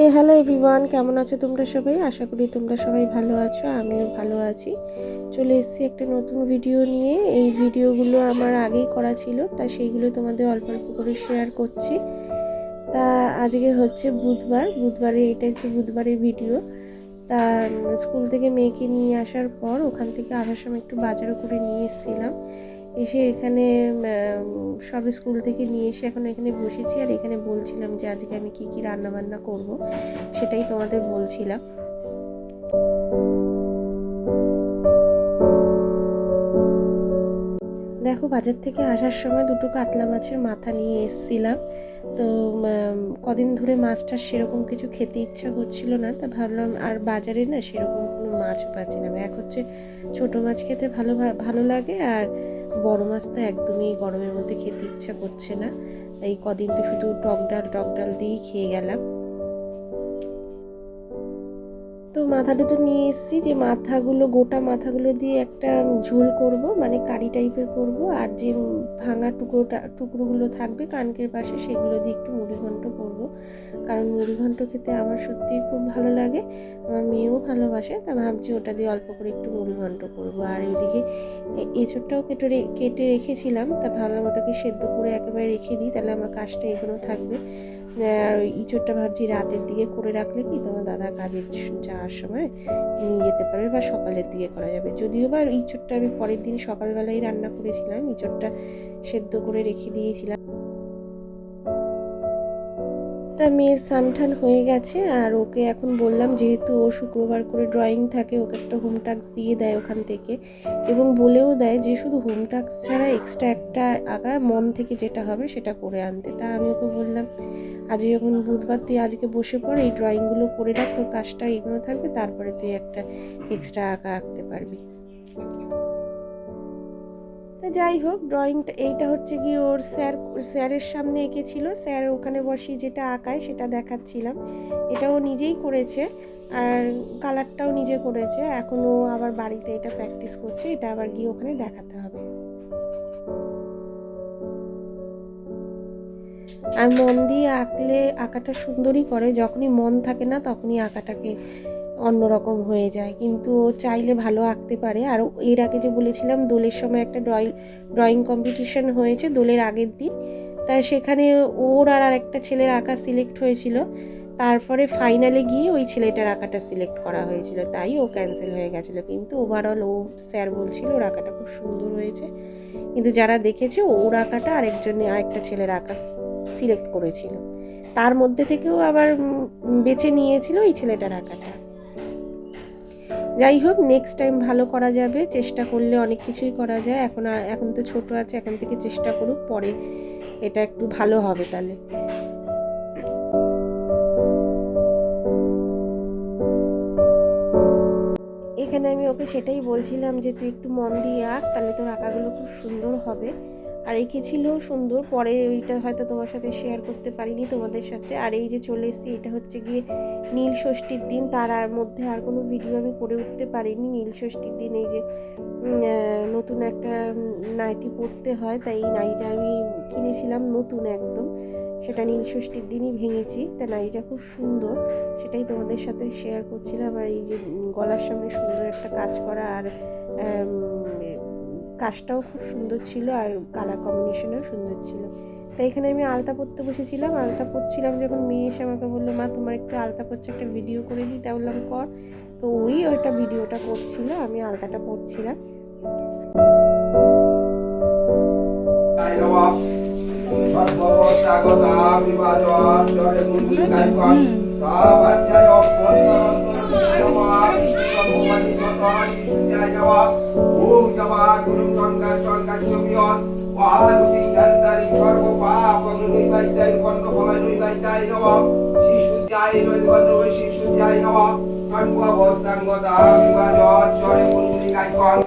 এ hello everyone কেমন আছো তোমরা সবাই? আশা করি তোমরা সবাই ভালো আছো, আমিও ভালো আছি। চলে এসেছি একটা নতুন ভিডিও নিয়ে। এই ভিডিওগুলো আমার আগেই করা ছিল, তা সেইগুলো তোমাদের অল্প অল্প করে শেয়ার করছি। তা আজকে হচ্ছে বুধবার, বুধবারে এটা হচ্ছে বুধবারের ভিডিও তা স্কুল থেকে মেয়েকে নিয়ে আসার পর ওখান থেকে আসার সময় একটু বাজারও করে নিয়ে এসেছিলাম। এসে এখানে সব স্কুল থেকে নিয়ে এসে এখন এখানে বসেছি। আর এখানে বলছিলাম যে আজকে আমি কী কী রান্না বান্না করব, সেটাই তোমাদের বলছিলাম। দেখো, বাজার থেকে আসার সময় দুটো কাতলা মাছের মাথা নিয়ে এসেছিলাম। তো কদিন ধরে মাছটা সেরকম কিছু খেতে ইচ্ছা করছিল না। তা ভাবলাম, আর বাজারে না সেরকম কোনো মাছ পাচ্ছি না। এক হচ্ছে ছোট মাছ খেতে ভালো ভালো লাগে, আর বড় মাছ তো একদমই গরমের মধ্যে খেতে ইচ্ছা করছে না। এই কদিন তো শুধু টক ডাল টক ডাল দিয়েই খেয়ে গেলাম। তো মাথা দুটো নিয়ে এসেছি যে মাথাগুলো, গোটা মাথাগুলো দিয়ে একটা ঝোল করব মানে কারি টাইপের করব, আর যে ভাঙা টুকরোটা, টুকরোগুলো থাকবে কানকের পাশে সেগুলো দিয়ে একটু মুড়ি ঘন্ট করব। কারণ মুড়ি ঘন্ট খেতে আমার সত্যিই খুব ভালো লাগে, আমার মেয়েও ভালোবাসে, তা ভাবছি ওটা দিয়ে অল্প করে একটু মুড়ি ঘন্ট করব। আর এইদিকে এ- এঁচোড়টাও কেটে কেটে রেখেছিলাম, তা ভাবলাম ওটাকে সেদ্ধ করে একেবারে রেখে দিই, তাহলে আমার কাজটা এগুলো থাকবে। ইঁচড়টা ভাবছি রাতের দিকে করে রাখলে কি তোমার দাদা কাজে যাওয়ার সময় নিয়ে যেতে পারবে বা সকালের দিকে করা যাবে। যদিও বা ইঁচড়টা আমি পরের দিন সকালবেলায় রান্না করেছিলাম, ইঁচড়টা সেদ্ধ করে রেখে দিয়েছিলাম। তা মেয়ের সানঠান হয়ে গেছে আর ওকে এখন বললাম যেহেতু ও শুক্রবার করে ড্রয়িং থাকে, ওকে একটা হোম টাস্ক দিয়ে দেয় ওখান থেকে এবং বলেও দেয় যে শুধু হোম টাস্ক ছাড়া এক্সট্রা একটা আঁকা মন থেকে যেটা হবে সেটা করে আনতে। তা আমি ওকে বললাম আজ যখন বুধবার তুই আজকে বসে পড়, এই ড্রয়িংগুলো করে রাখ, তোর কাজটা এগুলো থাকবে, তারপরে তুই একটা এক্সট্রা আঁকা আঁকতে পারবি। তা যাই হোক ড্রয়িংটা এইটা হচ্ছে কি ওর স্যার, স্যারের সামনে এঁকেছিল। স্যার ওখানে বসিয়ে যেটা আঁকায় সেটা দেখাচ্ছিলাম। এটা ও নিজেই করেছে আর কালারটাও নিজে করেছে। এখন ও আবার বাড়িতে এটা প্র্যাকটিস করছে। এটা আবার গিয়ে ওখানে দেখাতে হবে। আর মন দিয়ে আঁকলে, আঁকাটা সুন্দরই করে। যখনই মন থাকে না, তখনই আঁকাটাকে অন্যরকম হয়ে যায়। কিন্তু ও চাইলে ভালো আঁকতে পারে। আর এর আগে যে বলেছিলাম, দোলের সময় একটা ড্রয়িং ড্রয়িং কম্পিটিশন হয়েছে দোলের আগের দিন। তাই সেখানে ওর আর আরেকটা ছেলের আঁকা সিলেক্ট হয়েছিল। তারপরে ফাইনালে গিয়ে ওই ছেলেটার আঁকাটা সিলেক্ট করা হয়েছিল। তাই ও ক্যান্সেল হয়ে গেছিল। কিন্তু ওভারঅল ও স্যার বলছিল, ওর আঁকাটা খুব সুন্দর হয়েছে। কিন্তু যারা দেখেছে, ওর আঁকাটা আরেকজনে, আরেকটা ছেলের আঁকা সিলেক্ট করেছিল। তার মধ্যে থেকেও আবার বেছে নিয়েছিল ওই ছেলেটার আঁকাটা। যাই হোক নেক্সট টাইম ভালো করা যাবে। চেষ্টা করলে অনেক কিছুই করা যায়। এখন এখন তো ছোট আছে, এখন থেকে চেষ্টা করুক, পরে এটা একটু ভালো হবে তাহলে। এখানে আমি ওকে সেটাই বলছিলাম যে, তুই একটু মন দিয়ে আঁক, তাহলে তোর আঁকাগুলো খুব সুন্দর হবে। আর এঁকেছিল সুন্দর? পরে ওইটা হয়তো তোমার সাথে শেয়ার করতে পারিনি তোমাদের সাথে। আর এই যে চলে এসেছি, এটা হচ্ছে গিয়ে নীল ষষ্ঠীর দিন। তার মধ্যে আর কোনো ভিডিও আমি করে উঠতে পারিনি। নীল ষষ্ঠীর দিন এই যে নতুন একটা নাইটি পরতে হয়। তাই এই নাইটা আমি কিনেছিলাম নতুন একদম। সেটা নীল ষষ্ঠীর দিনই ভেঙেছি। তা নাইটা খুব সুন্দর। সেটাই তোমাদের সাথে শেয়ার করছিলাম। আর এই যে গলার সামনে সুন্দর একটা কাজ করা। আর কাজটাও খুব সুন্দর ছিল আর কালার কম্বিনেশনও সুন্দর ছিল তাই এখানে আমি আলতা পরতে বসেছিলাম আলতা পরছিলাম যখন মেয়ে এসে আমাকে বলল মা তোমার একটু আলতা পরছে একটা ভিডিও করে দিই তাই বললাম কর তো ওই ওইটা ভিডিওটা করছিল আমি আলতাটা পরছিলাম ওম সংগার সংগাচ্যমিয়ন মহাদুতি গন্ধারি সর্ব পাপ শিশুজায় নম। সর্বস্বাগতা বিবাদ জয় মুনি কাইকন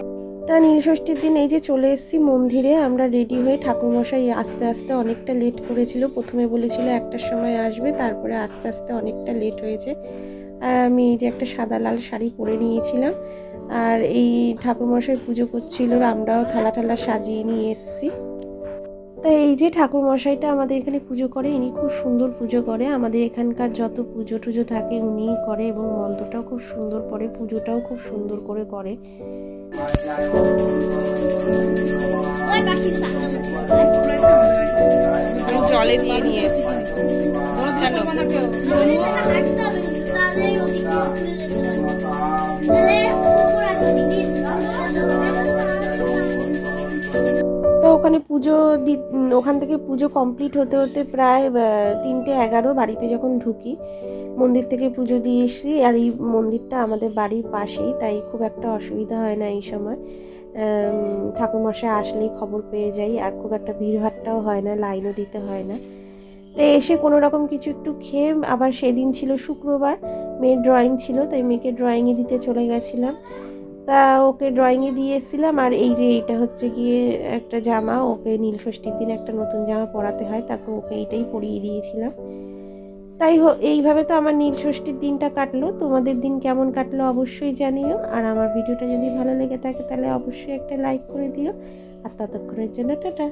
তা নীলষষ্ঠীর দিন এই যে চলে এসেছি মন্দিরে, আমরা রেডি হয়ে ঠাকুরমশাই আস্তে আস্তে অনেকটা লেট করেছিল। প্রথমে বলেছিল একটার সময় আসবে, তারপরে আস্তে আস্তে অনেকটা লেট হয়েছে। আর আমি এই যে একটা সাদা লাল শাড়ি পরে নিয়েছিলাম। আর এই ঠাকুরমশাই পুজো করছিল আমরাও থালা থালা সাজিয়ে নিয়ে এসেছি। তা এই যে ঠাকুরমশাইটা আমাদের এখানে পুজো করে ইনি খুব সুন্দর পুজো করে। আমাদের এখানকার যত পুজো টুজো থাকে উনিই করে এবং মন্ত্রটাও খুব সুন্দর করে পুজোটাও খুব সুন্দর করে করে। জলে দিয়ে নিয়েছি পুজো ওখান থেকে পুজো কমপ্লিট হতে হতে প্রায় তিনটে এগারো বাড়িতে যখন ঢুকি, মন্দির থেকে পুজো দিয়ে এসেছি। আর এই মন্দিরটা আমাদের বাড়ির পাশেই, তাই খুব একটা অসুবিধা হয় না এই সময়। ঠাকুরমশাই আসলেই খবর পেয়ে যাই, আর খুব একটা ভিড়ভাট্টাও হয় না, লাইনও দিতে হয় না। তো এসে কোনো রকম কিছু একটু খেয়ে, আবার সেদিন ছিল শুক্রবার, মেয়ের ড্রয়িং ছিল, তাই মেয়েকে ড্রয়িংয়ে দিতে চলে গেছিলাম। তা ওকে ড্রয়িংয়ে দিয়ে এসেছিলাম আর এই যে এইটা হচ্ছে গিয়ে একটা জামা, ওকে নীলষষ্ঠীর দিন একটা নতুন জামা পরাতে হয়, তাকে ওকে এইটাই পরিয়ে দিয়েছিলাম। তাই হো, এইভাবে তো আমার নীলষষ্ঠীর দিনটা কাটলো, তোমাদের দিন কেমন কাটলো অবশ্যই জানিও, আর আমার ভিডিওটা যদি ভালো লেগে থাকে তাহলে অবশ্যই একটা লাইক করে দিও, আর ততক্ষণের জন্য টাটা।